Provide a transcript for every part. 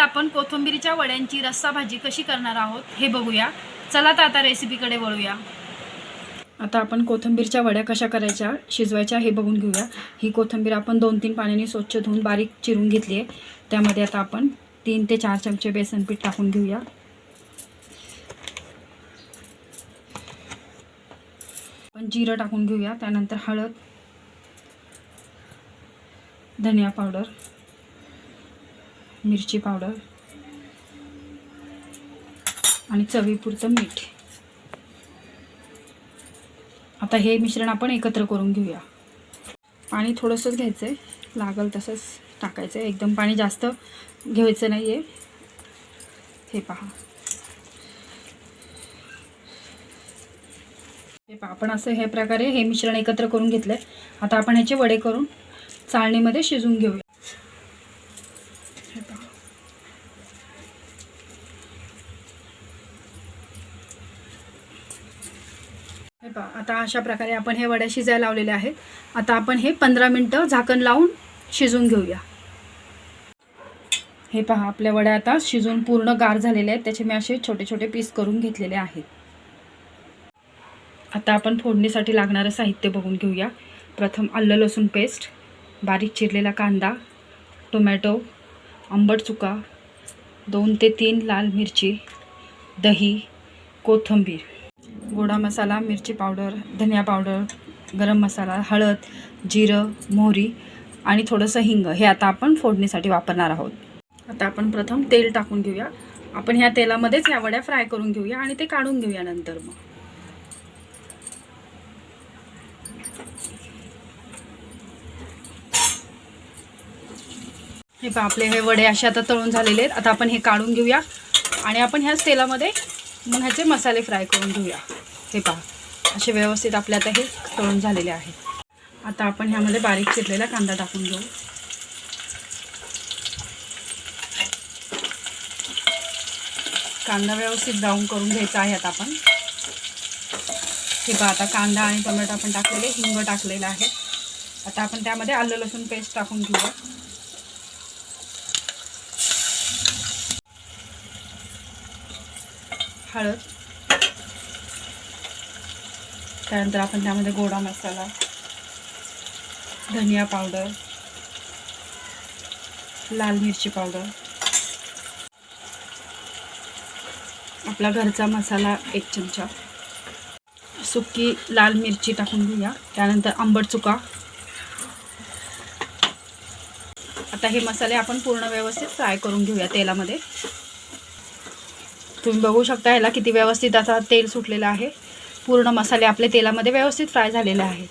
आपण कोथिंबीरच्या वड्यांची रस्सा भाजी कशी करणार आहोत हे बघूया. चला तर आता रेसिपीकडे वळूया. आता आपण कोथिंबीरच्या वड्या कशा करायच्या शिजवायच्या हे बघून घेऊया. ही कोथिंबीर आपण दोन तीन पाण्याने स्वच्छ धुवून बारीक चिरून घेतली आहे. त्यामध्ये आता आपण तीन ते चार चमचे बेसन पीठ टाकून घेऊया. आपण जिरं टाकून घेऊया त्यानंतर हळद धनिया पावडर मिरची पावडर आणि चवीपुरतं मीठ. आता हे मिश्रण आपण एकत्र करून घेऊया. पाणी थोडंसंच घ्यायचं आहे लागल तसंच टाकायचं आहे एकदम पाणी जास्त घ्यायचं नाही आहे हे पहा. हे पहा आपण असं ह्या प्रकारे हे मिश्रण एकत्र करून घेतलं आहे आता आपण ह्याचे वडे करून चाळणीमध्ये शिजवून घेऊया. हे पहा आता अशा प्रकारे आपण हे वड्या शिजायला लावलेले आहेत. आता आपण हे पंधरा मिनटं झाकण लावून शिजून घेऊया. हे पहा आपल्या वड्या आता शिजून पूर्ण गार झालेले आहेत. त्याचे मी असे छोटे छोटे पीस करून घेतलेले आहेत. आता आपण फोडणीसाठी लागणारं साहित्य बघून घेऊया. प्रथम आलं लसूण पेस्ट बारीक चिरलेला कांदा टोमॅटो आंबट चुका दोन ते तीन लाल मिरची दही कोथिंबीर. गोडा मसाला मिरची पावडर धनिया पावडर गरम मसाला हळद जिरं मोहरी आणि थोडंसं हिंग हे आता आपण फोडणीसाठी वापरणार आहोत. आता आपण प्रथम तेल टाकून घेऊया. आपण ह्या तेलामध्येच ह्या वड्या फ्राय करून घेऊया आणि ते काढून घेऊया नंतर मग. हे पहा आपले हे वडे असे आता तळून झालेले आहेत. आता आपण हे काढून घेऊया आणि आपण ह्याच तेलामध्ये मग ह्याचे मसाले फ्राय करून घेऊया. हे पहा. असे व्यवस्थित आपले आता हे तळून झालेले आहे. आता आपण ह्यामध्ये बारीक चिरलेला कांदा टाकून घेऊ. कांदा व्यवस्थित ब्राऊन करून घ्यायचा आहे आता आपण. हे पहा आता कांदा आणि टोमॅटो आपण टाकलेले हिंग टाकलेलं आहे. आता आपण त्यामध्ये आलं लसूण पेस्ट टाकून घेऊया. हळद. त्यानंतर आपण त्यामध्ये गोडा मसाला धनिया पावडर लाल मिरची पावडर. आपला घरचा मसाला एक चमचा. सुकी लाल मिरची टाकून घेऊया. त्यानंतर आंबट चुका. आता हे मसाले आपण पूर्ण व्यवस्थित फ्राय करून घेऊया तेलामध्ये. तुम्ही बघू शकता ह्याला किती व्यवस्थित आता तेल सुटलेलं आहे. पूर्ण मसाले आपले तेलामध्ये व्यवस्थित फ्राय झालेले आहेत.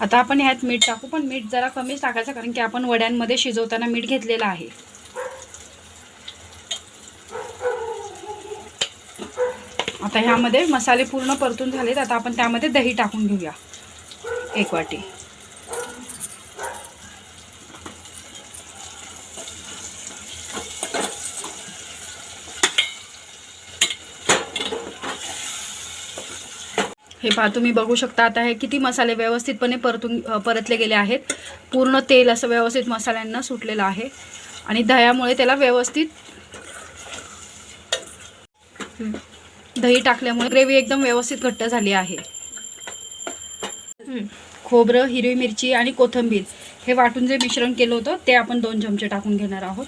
आता आपण ह्यात मीठ टाकू पण मीठ जरा कमीच टाकायचं कारण की आपण वड्यांमध्ये शिजवताना मीठ घेतलेलं आहे. आता ह्यामध्ये मसाले पूर्ण परतून झालेत आता आपण त्यामध्ये दही टाकून घेऊया. एक वाटी. हे पहा तुम्ही बघू शकता आता हे किती मसाले व्यवस्थितपणे परतून परतले गेले आहेत पूर्ण तेल असं व्यवस्थित मसाल्यांना सुटलेलं आहे आणि दह्यामुळे त्याला व्यवस्थित. दही टाकल्यामुळे ग्रेव्ही एकदम व्यवस्थित घट्ट झाली आहे. खोबरं हिरवी मिरची आणि कोथिंबीर हे वाटून जे मिश्रण केलं होतं ते आपण दोन चमचे टाकून घेणार आहोत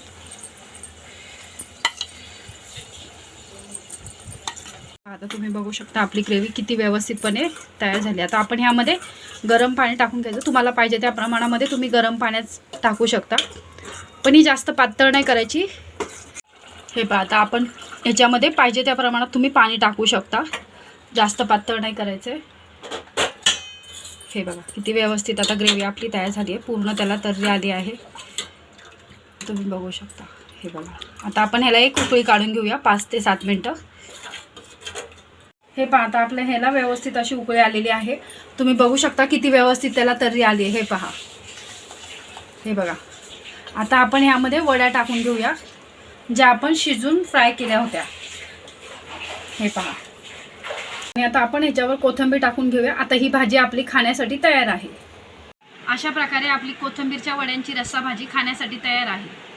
आता तुम्ही बघू शकता आपली ग्रेव्ही किती व्यवस्थितपणे तयार झाली. आता आपण ह्यामध्ये गरम पाणी टाकून घ्यायचं. तुम्हाला पाहिजे त्या प्रमाणामध्ये तुम्ही गरम पाण्यात टाकू शकता. पण ही जास्त पातळ नाही करायची. हे पहा आता आपण ह्याच्यामध्ये पाहिजे त्या प्रमाणात तुम्ही पाणी टाकू शकता. जास्त पातळ नाही करायचं. हे बघा किती व्यवस्थित आता ग्रेव्ही आपली तयार झाली आहे. पूर्ण त्याला तर्री आली आहे. तुम्ही बघू शकता. हे बघा. आता आपण ह्याला एक उकळी काढून घेऊया पाच ते सात मिनटं. हे पहा आता आपल्या ह्याला व्यवस्थित अशी उकळी आलेली आहे. तुम्ही बघू शकता किती व्यवस्थित त्याला तर्री आली आहे. हे पहा. हे बघा. आता आपण ह्यामध्ये वड्या टाकून घेऊया ज्या आपण शिजून फ्राय केल्या होत्या. हे पहा. आणि आता आपण ह्याच्यावर कोथंबीर टाकून घेऊया. आता ही भाजी आपली खाण्यासाठी तयार आहे. अशा प्रकारे आपली कोथिंबीरच्या वड्यांची रस्सा भाजी खाण्यासाठी तयार आहे.